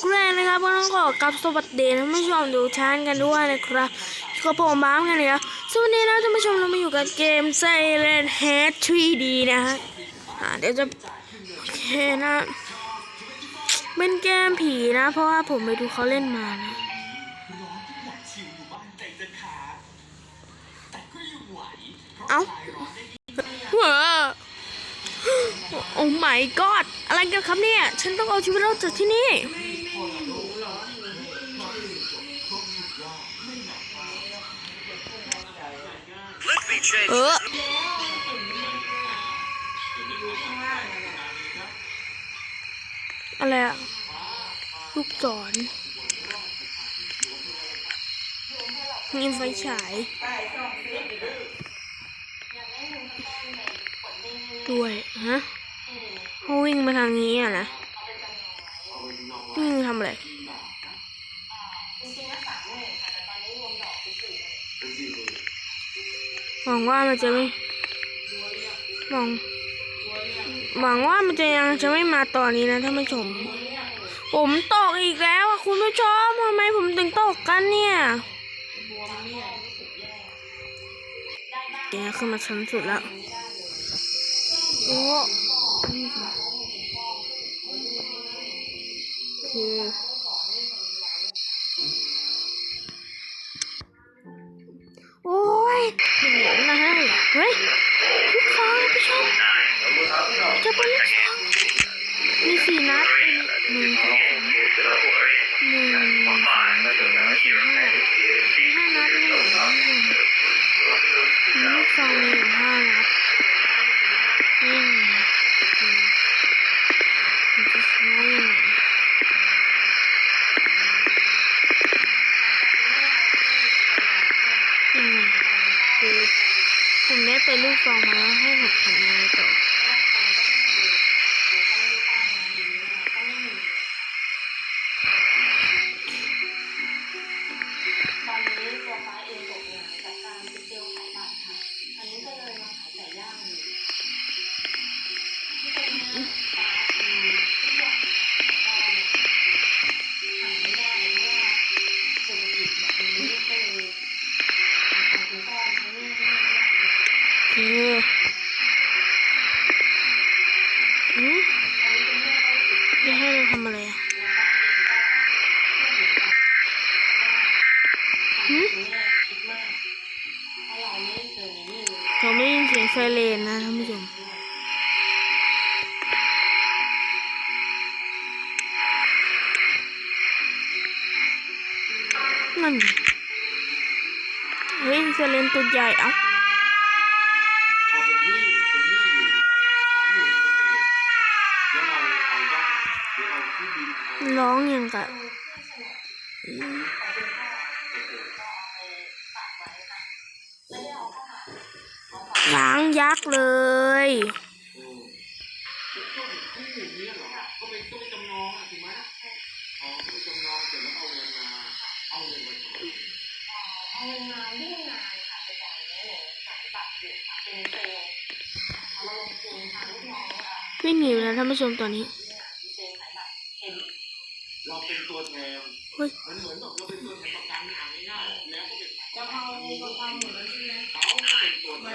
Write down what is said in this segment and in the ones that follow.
แกรนนะครับก็ต้องขอกับสวัสดีท่านผู้ชมดูชานกันด้วยนะครับก็ผมบ้ามกันนะครับสวัสดีนะท่านผู้ชมเรามาอยู่กับเกม Silent Head 3D นะฮะเดี๋ยวจะโอเคนะ เป็นเกมผีนะ เพราะว่าผมไปดูเขาเล่นมานะเอ้าเว้อโอ้ my god อะไรกันครับเนี่ย ฉันต้องเอาชีวิตรอดจากที่นี่ เอออะไรอะลูกศรมีไฟฉายด้วยฮะเขาวิ่งมาทางนี้อะนะวิ่งทำอะไร หวังว่ามันจะไม่หวังหวังว่ามันจะยังจะไม่มาตอนนี้นะท่านผู้ชม ผมตกอีกแล้วคุณผู้ชมทำไมผมถึงตกกันเนี่ยเดี๋ยวขึ้นมาชั้นสุดแล้วโอ้ from. นผู้ชมนั่นเฮ้ยเซเลนตัวใหญ่เอ้าร้องยังกะ ช้างยักษ์เลยวิ่งหนีแล้วท่านผู้ชมตอนนี้เราเป็นตัวแทนเหมือนแบบเราเป็นตัวแทนประกัน แล้วก็เป็นจะเอาประกันหมดแล้วใช่ไหมเขาก็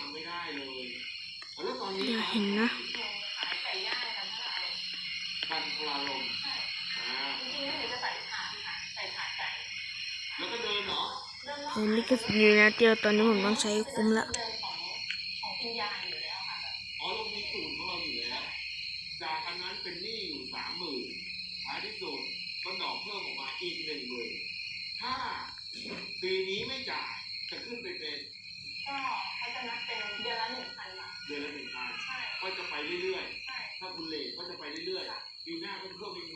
เดี๋ยวเห็นนะเห็นนี่ก็อยู่นะเดียวตอนนี้ผมต้องใช้คุ้มละนี่สามมื่นายที่สุอกเพิ่มอออีกหนึ่งหมื่นถ้าปีนี้ไม่จ่ายจะขึ้นไปเป็นก็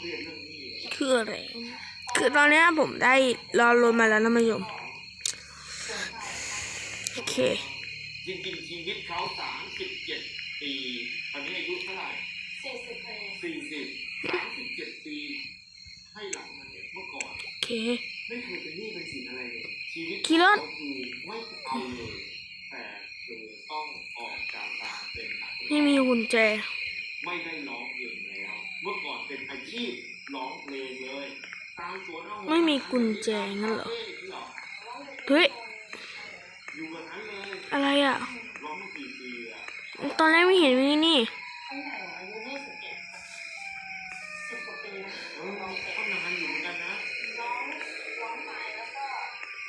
ครียดเรื่องนี้เลยคืออะไร คือตอนเนี้ยผมได้รอรถมาแล้วนะมายม โอเค จริงๆชีวิตเขาสามสิบเจ็ดปีตอนนี้อายุเท่าไหร่สี่สิบปีสี่สิบสามสิบเจ็ดปี ให้หลังมันเนี่ยเมื่อก่อน โอเค ไม่เคยเป็นหนี้เป็นสินอะไรเลยชีวิตขี่รถเขาคือไม่เอาเลยแต่คือต้องออกจากการเป็นนักร้องไม่มีกุญแจ ไม่ได้ร้องเพลงแล้ว เมื่อ ก่อนเป็นอาชีพร้องเพลงเลยตามสวนเอาไม่มีกุญแจงั้นเหรอคาฟ่อย่างนี้เหรอเฮ้ยอยู่บนั้นเลยอะไรอะร้องมากี่ปีอะตอนแรกไม่เห็นมีนี่ตั้งแต่อายุยี่สิบเอ็ดสิบกว่าปีนะเออก็นานอยู่เหมือนกันนะร้องร้องไปแล้วก็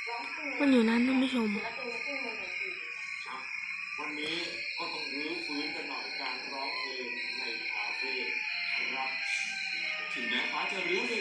ร้องมันอยู่นั้นท่านผู้ชมวเป็นขึ้ 年华就留给。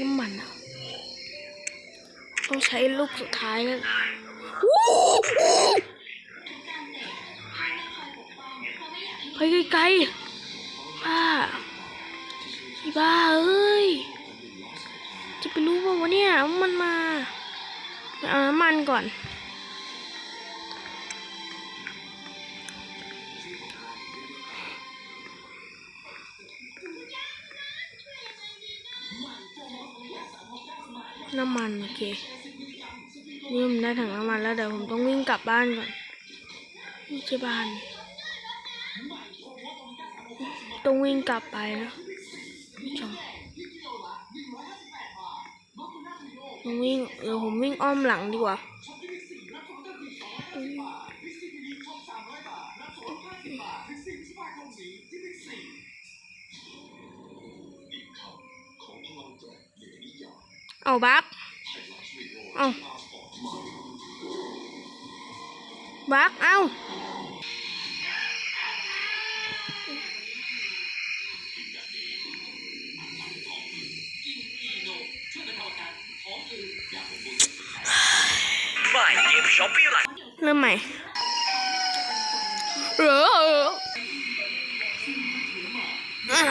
น้ำมันอะต้องใช้ลูกสุดท้ายแล้วไปไกลๆบ้าอ้บ้าเอ้ย จะไปรู้ว่าวะเนี่ย มันมาเอาน้ำมันก่อนันโอเคนี่ผมได้ถังน้ำมันแล้วเดี๋ยวผมต้องวิ่งกลับบ้านก่อนนี่ใช่บ้าน ต้องวิ่งกลับไปนะชมต้วิ่งเดี๋ยวผมวิ่งอ้อมหลังดีกว่าเอาบัก เอาบักเอาเริ่มใหม่เออ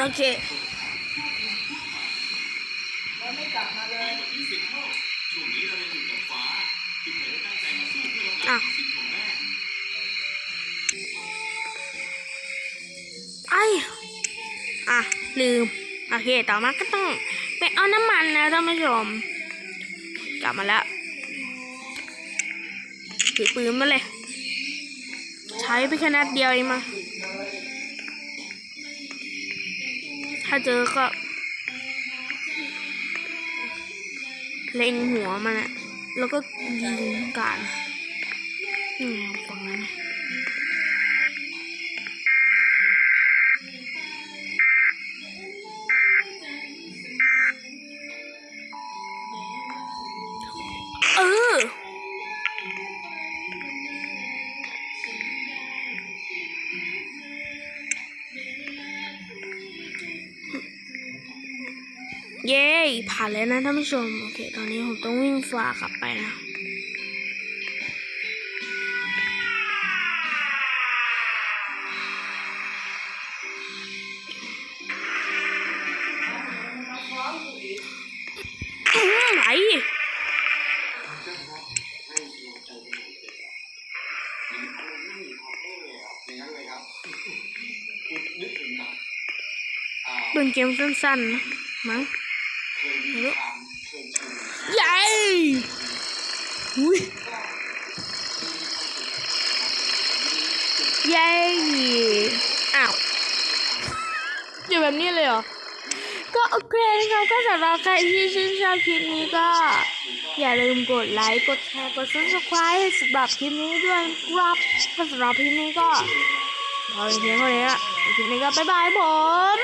โอเค ลืม โอเค ต่อมาก็ต้องไปเอาน้ำมันนะท่านผู้ชม กลับมาแล้ว ถือปืนมาเลย ใช้ไปแค่นัดเดียวเองมา ถ้าเจอก็เล็งหัวมันอะแล้วก็ยิงกันนี่ฝั่งนั้น เย้ผ่านแล้วนะท่านผู้ชม โอเค ตอนนี้ผมต้องวิ่งฝ่ากลับไปนะอื้อไหนอย่างนั้นเลยครับคุณนึกถึงหนังอ่าเป็นเกมสั้นๆนะมั้ง เคยมีความเคยชิน ใหญ่ อุ้ยเย้อ้าวอยู่แบบนี้เลยเหรอ ก็โอเคนะครับก็สำหรับใครที่ชื่นชอบคลิปนี้ก็ อย่าลืมกดไลค์ กดแชร์ กด subscribe ให้สำหรับคลิปนี้ด้วยครับก็สำหรับคลิปนี้ก็พอเป็นเพียงเท่านี้ละคลิปนี้ก็บ๊ายบายผม